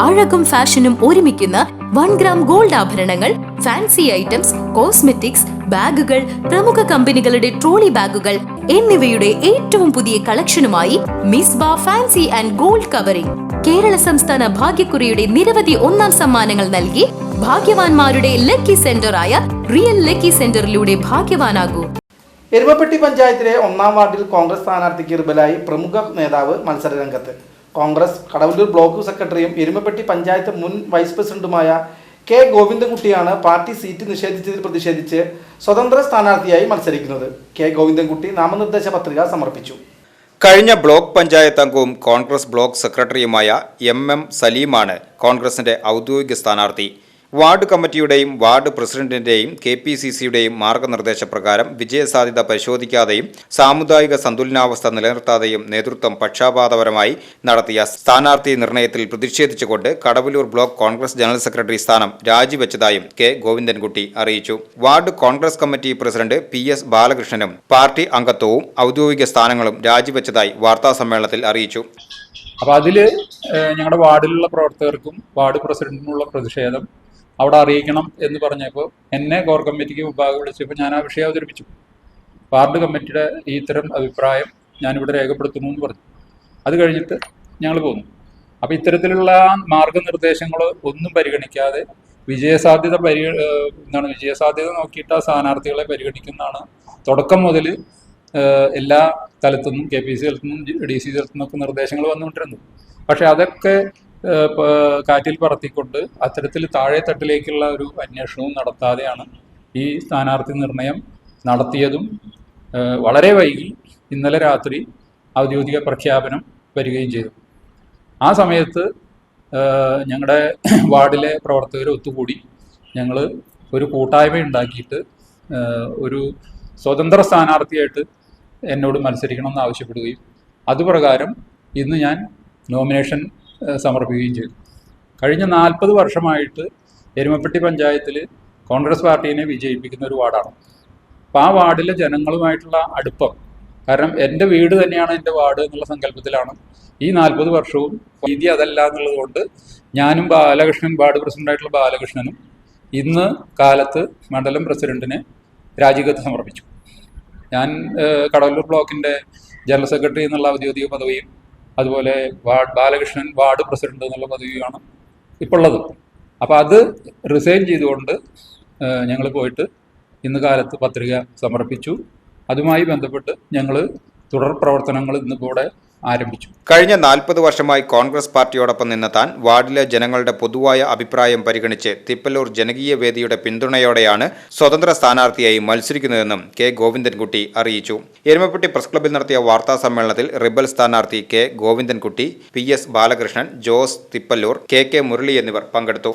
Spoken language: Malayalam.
അഴകും ഫാഷനും ഒരുമിക്കുന്ന വൺ ഗ്രാം ഗോൾഡ് ആഭരണങ്ങൾ ഫാൻസി ഐറ്റംസ് കോസ്മെറ്റിക്സ് ബാഗുകൾ പ്രമുഖ കമ്പനികളുടെ ട്രോളി ബാഗുകൾ എന്നിവയുടെ ഏറ്റവും പുതിയ കളക്ഷനുമായി മിസ് ബാ fancy and gold covering. Kerala സംസ്ഥാന ഭാഗ്യക്കുറിയുടെ നിരവധി ഒന്നാം സമ്മാനങ്ങൾ നൽകി ഭാഗ്യവാന്മാരുടെ ലക്കി സെന്ററായ റിയൽ ലക്കി സെന്ററിലൂടെ ഭാഗ്യവാനാകൂ. എരുമപ്പെട്ടി പഞ്ചായത്തിലെ ഒന്നാം വാർഡിൽ കോൺഗ്രസ് സ്ഥാനാർത്ഥിക്ക് ഇറുബലായി പ്രമുഖ നേതാവ് മത്സരരംഗത്ത് കോൺഗ്രസ് കടവല്ലൂർ ബ്ലോക്ക് സെക്രട്ടറിയും എരുമപ്പെട്ടി പഞ്ചായത്ത് മുൻ വൈസ് പ്രസിഡന്റുമായ കെ ഗോവിന്ദൻകുട്ടിയാണ് പാർട്ടി സീറ്റ് നിഷേധിച്ചതിൽ പ്രതിഷേധിച്ച് സ്വതന്ത്ര സ്ഥാനാർത്ഥിയായി മത്സരിക്കുന്നത്. കെ ഗോവിന്ദൻകുട്ടി നാമനിർദ്ദേശ പത്രിക സമർപ്പിച്ചു. കഴിഞ്ഞ ബ്ലോക്ക് പഞ്ചായത്ത് അംഗവും കോൺഗ്രസ് ബ്ലോക്ക് സെക്രട്ടറിയുമായ എം എം സലീമാണ് കോൺഗ്രസിന്റെ ഔദ്യോഗിക സ്ഥാനാർത്ഥി. വാർഡ് കമ്മിറ്റിയുടെയും വാർഡ് പ്രസിഡന്റിന്റെയും കെ പി സി സിയുടെയും മാർഗനിർദ്ദേശപ്രകാരം വിജയസാധ്യത പരിശോധിക്കാതെയും സാമുദായിക സന്തുലനാവസ്ഥ നിലനിർത്താതെയും നേതൃത്വം പക്ഷാപാതപരമായി നടത്തിയ സ്ഥാനാർത്ഥി നിർണയത്തിൽ പ്രതിഷേധിച്ചുകൊണ്ട് Kadavallur block Congress general secretary സ്ഥാനം രാജിവെച്ചതായും കെ ഗോവിന്ദൻകുട്ടി അറിയിച്ചു. Ward Congress committee president P S ബാലകൃഷ്ണനും party അംഗത്വവും ഔദ്യോഗിക സ്ഥാനങ്ങളും രാജിവെച്ചതായി വാർത്താസമ്മേളനത്തിൽ അറിയിച്ചു. അപ്പോൾ അതിൽ ഞങ്ങളുടെ വാർഡിലുള്ള പ്രവർത്തകർക്കും വാർഡ് പ്രസിഡന്റിനുമുള്ള പ്രതിഷേധം അവിടെ അറിയിക്കണം എന്ന് പറഞ്ഞപ്പോൾ എന്നെ കോർ കമ്മിറ്റിക്ക് മുമ്പാകെ വിളിച്ചപ്പോൾ ഞാൻ ആ വിഷയം അവതരിപ്പിച്ചു. വാർഡ് കമ്മിറ്റിയുടെ ഈ ഇത്തരം അഭിപ്രായം ഞാനിവിടെ രേഖപ്പെടുത്തുന്നു എന്ന് പറഞ്ഞു. അത് കഴിഞ്ഞിട്ട് ഞങ്ങൾ പോന്നു. അപ്പോൾ ഇത്തരത്തിലുള്ള മാർഗനിർദ്ദേശങ്ങൾ ഒന്നും പരിഗണിക്കാതെ വിജയസാധ്യത പരി എന്താണ് വിജയസാധ്യത നോക്കിയിട്ട് ആ സ്ഥാനാർത്ഥികളെ പരിഗണിക്കുന്നതാണ് തുടക്കം മുതൽ എല്ലാ തലത്തുനിന്നും കെ പി സി തലത്തുനിന്നും ഡി സി തലത്തുനിന്നൊക്കെ നിർദ്ദേശങ്ങൾ വന്നുകൊണ്ടിരുന്നു പക്ഷേ അതൊക്കെ കാറ്റിൽ പറത്തിക്കൊണ്ട് അത്തരത്തിൽ താഴെ തട്ടിലേക്കുള്ള ഒരു അന്വേഷണവും നടത്താതെയാണ് ഈ സ്ഥാനാർത്ഥി നിർണയം നടത്തിയതും വളരെ വൈകി ഇന്നലെ രാത്രി ഔദ്യോഗിക പ്രഖ്യാപനം വരികയും ചെയ്തു. ആ സമയത്ത് ഞങ്ങളുടെ വാർഡിലെ പ്രവർത്തകർ ഒത്തുകൂടി ഞങ്ങൾ ഒരു കൂട്ടായ്മ ഉണ്ടാക്കിയിട്ട് ഒരു സ്വതന്ത്ര സ്ഥാനാർത്ഥിയായിട്ട് എന്നോട് മത്സരിക്കണം എന്ന് ആവശ്യപ്പെടുകയും അതുപ്രകാരം ഇന്ന് ഞാൻ നോമിനേഷൻ സമർപ്പിക്കുകയും ചെയ്തു. കഴിഞ്ഞ നാൽപ്പത് വർഷമായിട്ട് എരുമപ്പെട്ടി പഞ്ചായത്തിൽ കോൺഗ്രസ് പാർട്ടിയെ വിജയിപ്പിക്കുന്ന ഒരു വാർഡാണ്. അപ്പോൾ ആ വാർഡിലെ ജനങ്ങളുമായിട്ടുള്ള അടുപ്പം കാരണം എന്റെ വീട് തന്നെയാണ് എന്റെ വാർഡ് എന്നുള്ള സങ്കല്പത്തിലാണ് ഈ നാൽപ്പത് വർഷവും രീതി അതല്ല എന്നുള്ളത് കൊണ്ട് ഞാനും ബാലകൃഷ്ണൻ വാർഡ് പ്രസിഡന്റായിട്ടുള്ള ബാലകൃഷ്ണനും ഇന്ന് കാലത്ത് മണ്ഡലം പ്രസിഡന്റിന് രാജികത്ത് സമർപ്പിച്ചു. ഞാൻ കടവല്ലൂർ ബ്ലോക്കിന്റെ ജനറൽ സെക്രട്ടറി എന്നുള്ള ഔദ്യോഗിക പദവിയും അതുപോലെ വാർഡ് ബാലകൃഷ്ണൻ വാർഡ് പ്രസിഡന്റ് എന്നുള്ള പദവിയാണ് ഇപ്പോൾ ഉള്ളത് അപ്പോൾ അത് റിസൈൻ ചെയ്തുകൊണ്ട് ഞങ്ങൾ പോയിട്ട് ഇന്ന് കാലത്ത് പത്രിക സമർപ്പിച്ചു. അതുമായി ബന്ധപ്പെട്ട് ഞങ്ങൾ തുടർ പ്രവർത്തനങ്ങൾ ഇന്നിപ്പോൾ ഇവിടെ ആരംഭിച്ചു. കഴിഞ്ഞ നാൽപ്പത് വർഷമായി കോൺഗ്രസ് പാർട്ടിയോടൊപ്പം നിന്ന താൻ വാർഡിലെ ജനങ്ങളുടെ പൊതുവായ അഭിപ്രായം പരിഗണിച്ച് തിപ്പല്ലൂർ ജനകീയ വേദിയുടെ പിന്തുണയോടെയാണ് സ്വതന്ത്ര സ്ഥാനാർത്ഥിയായി മത്സരിക്കുന്നതെന്നും കെ ഗോവിന്ദൻകുട്ടി അറിയിച്ചു. എരുമപ്പെട്ടി പ്രസ് ക്ലബ്ബിൽ നടത്തിയ വാർത്താ സമ്മേളനത്തിൽ റിബൽ സ്ഥാനാർത്ഥി K Govindankutty P S Balakrishnan Jose Thippallur K K Murali എന്നിവർ പങ്കെടുത്തു.